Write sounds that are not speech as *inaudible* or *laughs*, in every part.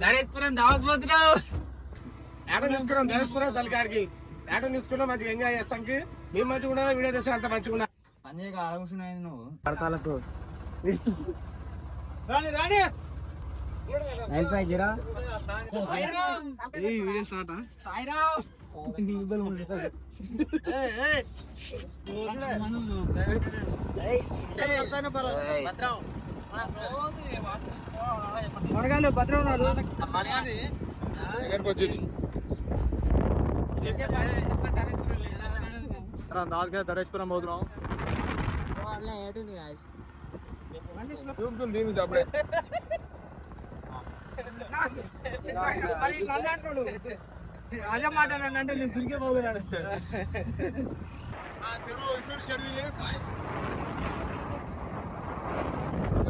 నరేశ్వరం దావకపోతున్నావు ఏటో తీసుకున్నాం ధనుష్పురం తలకాడికి ఏటో తీసుకున్నాం మంచిగా ఎంజాయ్ చేస్తానికి మేము మంచిగా కూడా వీడియో చేస్తే అంత మంచిగా ఉన్నా ఆడకూర్చున్నాయి నువ్వు? పడతాలకు. రాని రాని. అయిపోయి వీడియో స్టార్ట్ సాయిరావ్ మరగాలు భద్రం ఉన్నాడు దగ్గరకు వచ్చింది దాదాపు ధరేశ్వరం పోతున్నాం చూపుతుంది దీనికి అప్పుడే. అదే మాట నన్ను అంటే నేను తిరిగే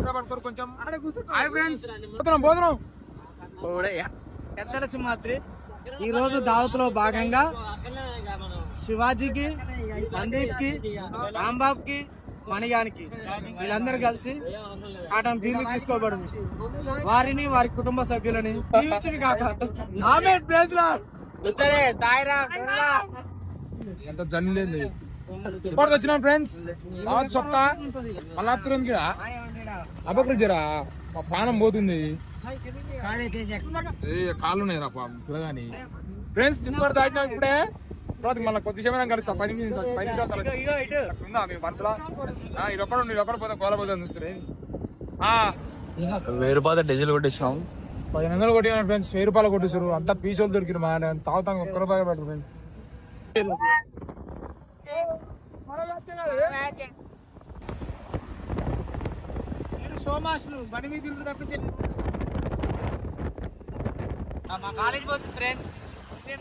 పోతున్నాడు కొంచెం హాయ్ ఫ్రెండ్స్ పోతున్నాం పోతున్నాం పెద్దల సింహాద్రి. ఈ రోజు దావత్లో భాగంగా శివాజీకి సందీప్కి రాంబాబు కి మణిగానికి వీళ్ళందరూ కలిసి కాటన్ భీమి తీసుకోబడింది. వారిని వారి కుటుంబ సభ్యులని కాక ఆమె ఎంత వచ్చినాం ఫ్రెండ్స్ సొక్క మళ్ళా జరా మా ప్రాణం పోతుంది. ఏ కాళ్ళు ఉన్నాయి రా పాపం పిల్లగాని. ఫ్రెండ్స్ దాటినా ఇప్పుడే? తర్వాత మళ్ళీ కొద్దిసేపు కలిసి పది నిమిషాలు పది నిమిషాలు ఉందా మీ మనసులో? పోతే కోల పోతే చూస్తుంది వెయ్యి రూపాయలు డీజిల్ కొట్టించాం. పదిహేను వందలు కొట్టిన ఫ్రెండ్స్ వెయ్యి రూపాయలు కొట్టిస్తారు అంతా పీసులు దొరికిరు మా నేను తాగుతాను ఒక్క రూపాయలు పెట్టరు ఫ్రెండ్స్. నేను సోమాసులు బండి మీద తిరుగుతూ తప్పించి మా కాలేజ్ పోతుంది ఫ్రెండ్స్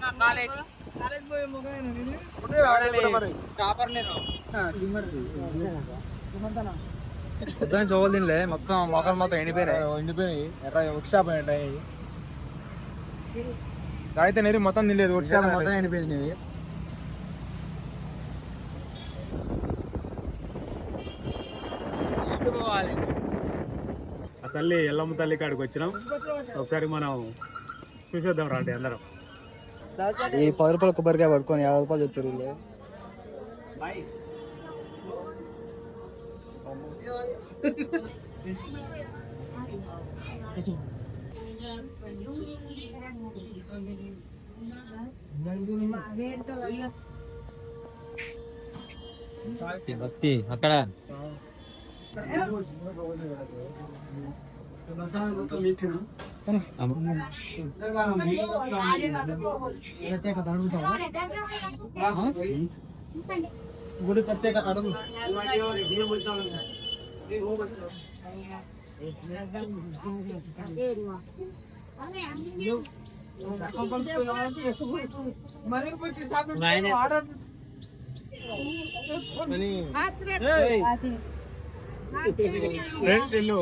మా కాలేజ్. కాలేజ్ పోయే మొగైనా నేను. టాపర్ నేను. పొద్దున చోవులు తినలే. మొత్తం మొక్కలు మొత్తం ఎండిపోయినాయి. ఎండిపోయినాయి. ఎట్లా వర్క్షాప్ ఉంటాయి. అయితే నీరు మొత్తం తినలేదు వర్క్షాప్ మొత్తం ఎండిపోయింది తల్లి ఎల్లమ్మ తల్లి కాడికి వచ్చినాం. ఒకసారి మనం చూసేద్దాం రండి అందరం. ఈ పది రూపాయల కొబ్బరికాయ పట్టుకొని యాభై రూపాయలు చెప్తారు భక్తి అక్కడ. గుడి ప్రత్యేకత అడుగు మరి కొంచెం సాగు ఆర్డర్ ఫ్రెండ్స్ ఇల్లు.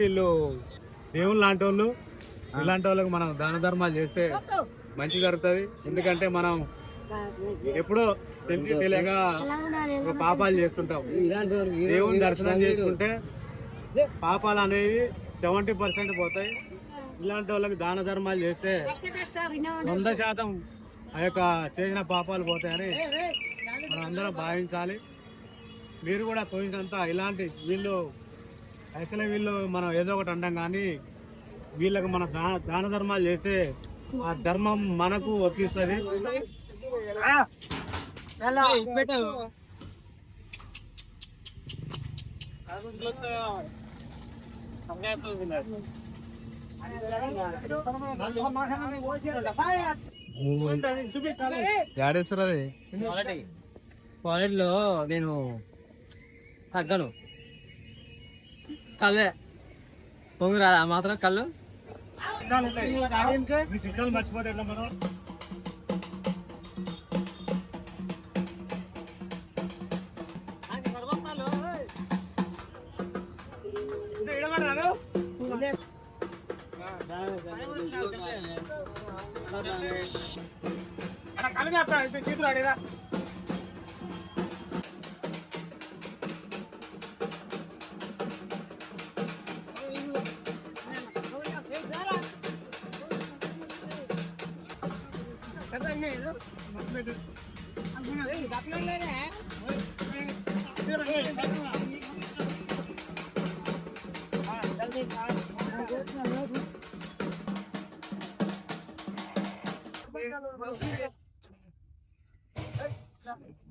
వీళ్ళు దేవుళ్ళు లాంటి వాళ్ళు ఇలాంటి వాళ్ళకి మనం దాన ధర్మాలు చేస్తే మంచి జరుగుతుంది. ఎందుకంటే మనం ఎప్పుడో తెలిసి తెలియక పాపాలు చేస్తుంటాం దేవుని దర్శనం చేసుకుంటే పాపాలు అనేవి సెవెంటీ పర్సెంట్ పోతాయి. ఇలాంటి వాళ్ళకి దాన ధర్మాలు చేస్తే వంద శాతం ఆ యొక్క చేసిన పాపాలు పోతాయని మనం అందరం భావించాలి. మీరు కూడా తోచినంత ఇలాంటి వీళ్ళు యాక్చువల్లీ వీళ్ళు మనం ఏదో ఒకటి అంటాం కానీ వీళ్ళకి మన దాన దాన ధర్మాలు చేస్తే ఆ ధర్మం మనకు వర్తిస్తుంది. కాలేజ్లో నేను తగ్గను. కళ్ళే. పొంగి రాదా మాత్రం కళ్ళు. మర్చిపోతే ఎట్లా మనం? చేతులు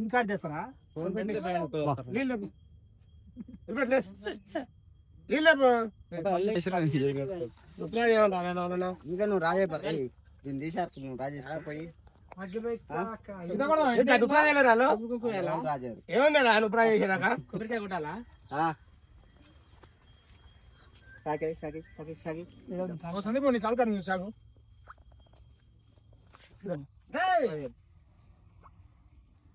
ఇంకా చేస్తారా ఇంకా నువ్వు రాజే దీన్ని తీసేస్తా నువ్వు రాజే. పోయి. రాజే ఏమన్నాడా నువ్వు చేసినాక కొబ్బరికాయ కొట్టాలా? సాకి సాకి సాకి సాకి సందీప్ నీ కాలు సాగు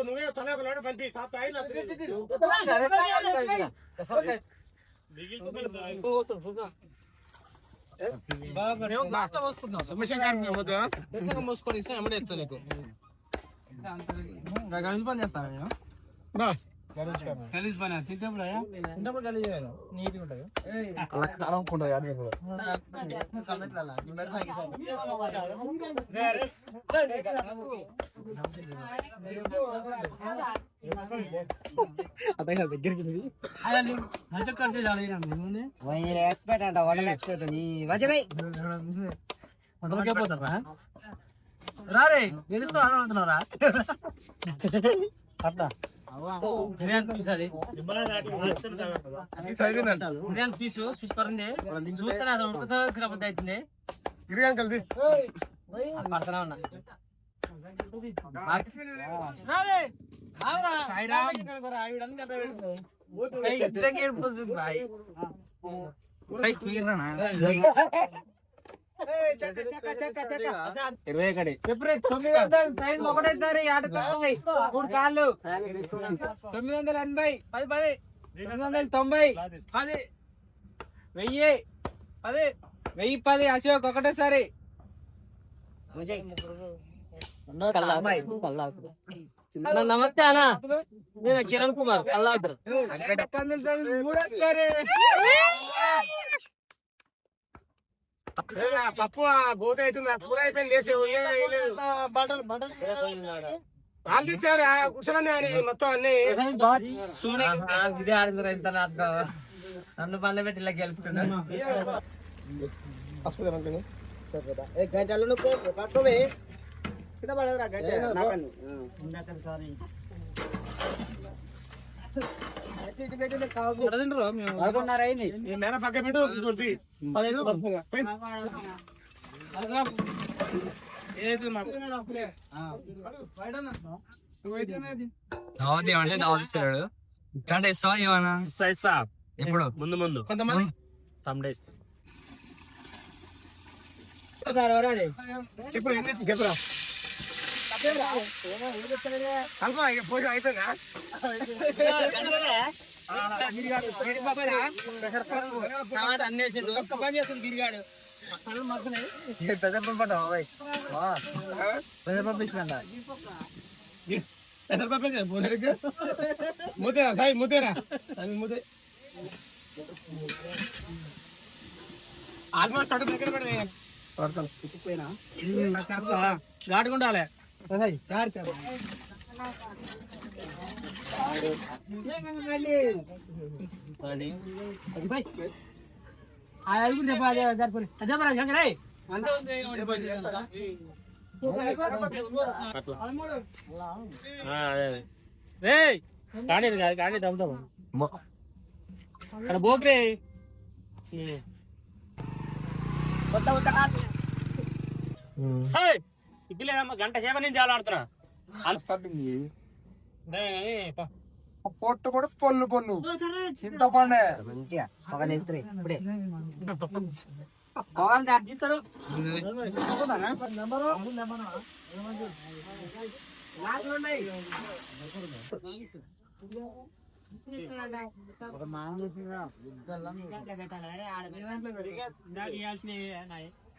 నువ్వే తనకు పంపి మోసుకొని ఇస్తే ఎమ్మడే ఇస్తా నీకు గలీజ్ పని చేస్తాను నేను గలీజ్ పని తింటప్పుడు తింటప్పుడు గలీజ్ చేయాలి నీట్గా ఉంటుంది కన్నట్ల ఎక్స్పర్ట్ అంట వడల ఎక్స్పర్ట్ నీ మంచిగా పోతారా రారే గెలుస్తూ ఆడమంటున్నారా అట్లా బిర్యానీ పీస్ అది. బిర్యానీ పీస్ సూపర్ ఉంది చూస్తే అది ఉడుకుతా తిరగబద్ద అవుతుంది. బిర్యానీ కలిపి. ఉన్నా. *laughs* ఇరవై ఒకటి. చెప్పు తొమ్మిది వందల ప్రైజ్ ఒకటైతే ఆట తొంభై. మూడు కాళ్ళు. తొమ్మిది వందల ఎనభై పది పది. తొమ్మిది వందల తొంభై పది. వెయ్యి పది. వెయ్యి పది అశోక్ ఒకటేసారి. నమస్తే అన్న. నేను కిరణ్ కుమార్ కల్లాటర్ మూడోసారి. పప్పు బోట్ అవుతుంది కూర అయిపోయింది బట్టలు బట్టలు వాళ్ళు ఇచ్చారు కూర్చొని మొత్తం అన్ని. నన్ను పనులు పెట్టి ఇలా గెలుపుకున్నాను గంటలు పట్టుకోవే కింద పడదురా గంట నాకన్ను. పదకొండున్నర అయింది ఈ మేర పక్క పెట్టు కొద్ది పదహైదు దావత్ ఏమంటే దావత్ ఇస్తాడు. ఇట్లాంటి ఇస్తావా ఏమన్నా? ఇస్తా ఎప్పుడు? ముందు ముందు. కొంతమంది. సమ్ డేస్ ఇప్పుడు కల్ప ఇక పెద్ద పెద్ద పంపించిన ఎంత పంపించే పోలేరుకు ముతేరా సాయి ముతేరా. అది ముతే. ఆల్మోస్ట్ అటు దగ్గర పెడదే దాటుకుండాలే కానీ కానీ దమ్ముతాం అక్కడ బోక్రే సిగ్గులేదమ్మా గంట సేప నుంచి ఆడుతున్నా పొట్టు కూడా పొల్లు పొల్లు. చింతపండే వచ్చింది సాగు.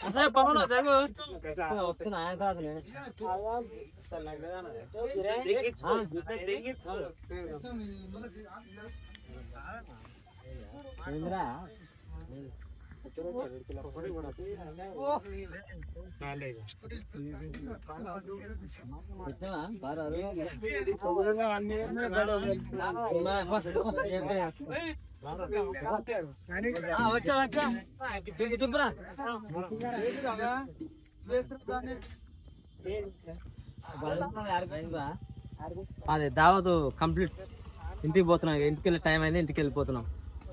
అసలు పవన్ జరుగు వచ్చా వచ్చా అదే దావత్ కంప్లీట్. ఇంటికి పోతున్నాం. ఇంటికి వెళ్ళే టైం అయింది ఇంటికి వెళ్ళిపోతున్నాం.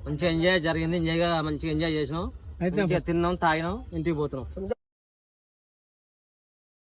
మంచిగా ఎంజాయ్ జరిగింది. ఎంజాయ్ మంచిగా ఎంజాయ్ చేసినాం. మంచిగా తిన్నాం తాగినాం ఇంటికి పోతున్నాం.